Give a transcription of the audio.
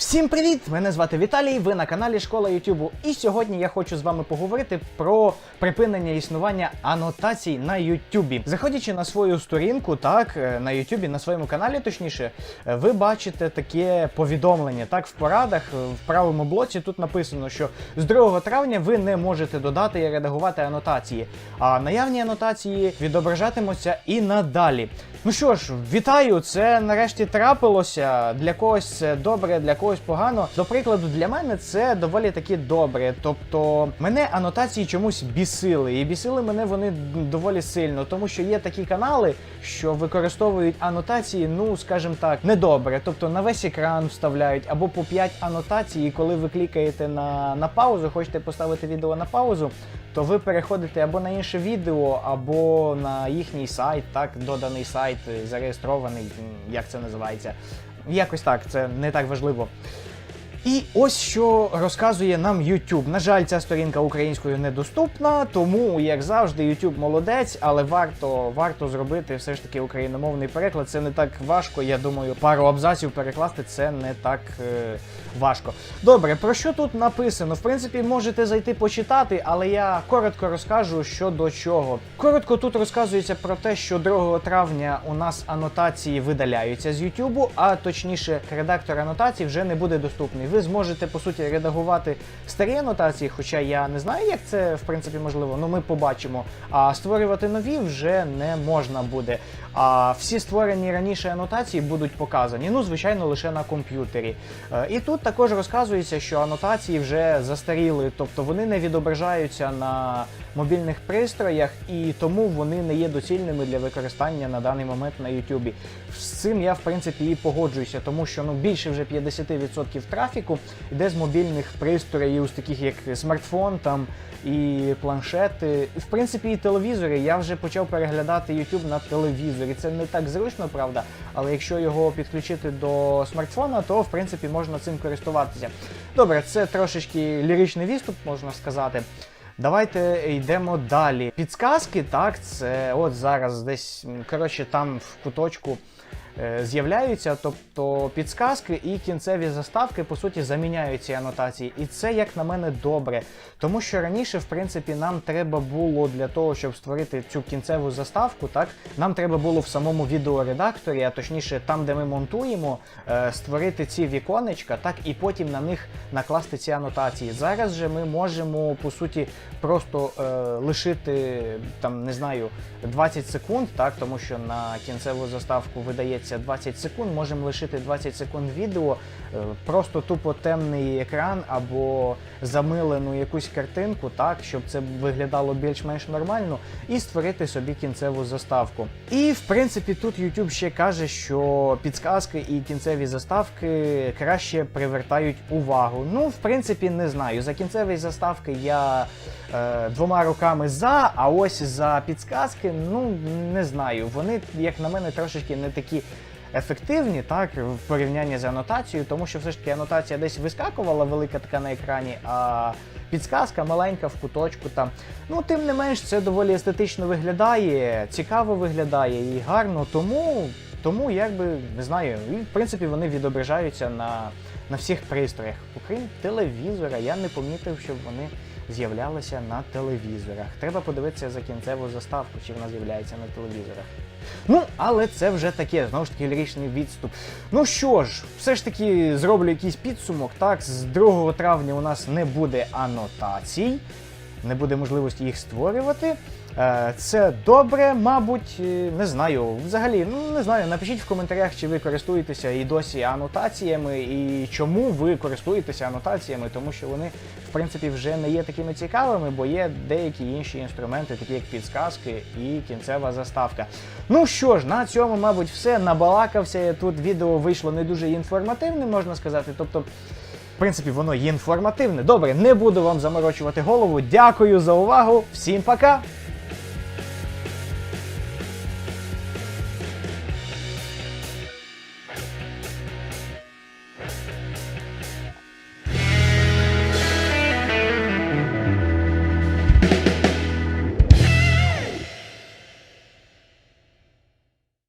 Всім привіт! Мене звати Віталій. Ви на каналі Школа Ютубу. І сьогодні я хочу з вами поговорити про припинення існування анотацій на Ютубі. Заходячи на свою сторінку, так е, на Ютубі, на своєму каналі, точніше, е, ви бачите таке повідомлення. Так, в порадах е, в правому блоці тут написано, що з 2 травня ви не можете додати і редагувати анотації. А наявні анотації відображатимуться і надалі. Ну що ж, вітаю! Це нарешті трапилося. Для когось це добре, для когось погано. До прикладу, для мене це доволі таки добре. Тобто, мене анотації чомусь бісили, і бісили мене вони доволі сильно, тому що є такі канали, що використовують анотації, ну скажімо так, недобре. Тобто на весь екран вставляють або по 5 анотацій, і коли ви клікаєте на, на паузу, хочете поставити відео на паузу, то ви переходите або на інше відео, або на їхній сайт, так, доданий сайт, е, зареєстрований, як це називається. Якось так, це не так важливо. І ось що розказує нам YouTube. На жаль, ця сторінка українською недоступна, тому, як завжди, YouTube молодець, але варто, варто зробити все ж таки україномовний переклад. Це не так важко. Я думаю, пару абзаців перекласти це не так е, важко. Добре, про що тут написано? В принципі, можете зайти почитати, але я коротко розкажу, що до чого. Коротко тут розказується про те, що 2 травня у нас анотації видаляються з YouTube, а точніше, редактор анотацій вже не буде доступний. Ви зможете по суті редагувати старі анотації, хоча я не знаю, як це в принципі можливо. Ну ми побачимо. А створювати нові вже не можна буде. А всі створені раніше анотації будуть показані. Ну, звичайно, лише на комп'ютері. Е, І тут також розказується, що анотації вже застаріли, тобто вони не відображаються на мобільних пристроях, і тому вони не є доцільними для використання на даний момент на YouTube. З цим я в принципі і погоджуюся, тому що ну більше вже 50% трафіку йде з мобільних пристроїв, з таких як смартфон там і планшети. В принципі, і телевізори. Я вже почав переглядати YouTube на телевізорі. Це не так зручно, правда, але якщо його підключити до смартфона, то в принципі можна цим користуватися. Добре, це трошечки ліричний відступ, можна сказати. Давайте йдемо далі. Підсказки, так, це от зараз десь, коротше, там в куточку з'являються, тобто підсказки і кінцеві заставки по суті заміняють ці анотації. І це, як на мене, добре. Тому що раніше, в принципі, нам треба було для того, щоб створити цю кінцеву заставку, так, нам треба було в самому відеоредакторі, а точніше там, де ми монтуємо, е, створити ці віконечка, так, і потім на них накласти ці анотації. Зараз же ми можемо, по суті, просто е, лишити там, не знаю, 20 секунд, так, тому що на кінцеву заставку видається 20 секунд, можемо лишити 20 секунд відео, е, просто тупо темний екран або замилену якусь картинку, так, щоб це виглядало більш-менш нормально, і створити собі кінцеву заставку. І в принципі тут YouTube ще каже, що підсказки і кінцеві заставки краще привертають увагу. Ну, в принципі, не знаю. За кінцеві заставки я е, двома руками за, а ось за підсказки, ну не знаю. Вони, як на мене, трошечки не такі. Ефективні, так, в порівнянні з анотацією, тому що все ж таки анотація десь вискакувала велика така на екрані, а підсказка маленька в куточку там. Ну, тим не менш, це доволі естетично виглядає, цікаво виглядає і гарно, тому, тому якби не знаю, в принципі вони відображаються на, на всіх пристроях. Окрім телевізора, я не помітив, щоб вони з'являлися на телевізорах. Треба подивитися за кінцеву заставку, чи вона з'являється на телевізорах. Ну, але це вже таке, знову ж таки, ліричний відступ. Ну що ж, все ж таки зроблю якийсь підсумок. Так, з 2 травня у нас не буде анотацій, не буде можливості їх створювати. Е, Це добре, мабуть, е, не знаю. Взагалі, ну не знаю. Напишіть в коментарях, чи ви користуєтеся і досі анотаціями, і чому ви користуєтеся анотаціями, тому що вони, в принципі, вже не є такими цікавими, бо є деякі інші інструменти, такі як підсказки і кінцева заставка. Ну що ж, на цьому, мабуть, все. Набалакався тут. Відео вийшло не дуже інформативним, можна сказати. Тобто. В принципі, воно інформативне. Добре, не буду вам заморочувати голову. Дякую за увагу. Всім пока!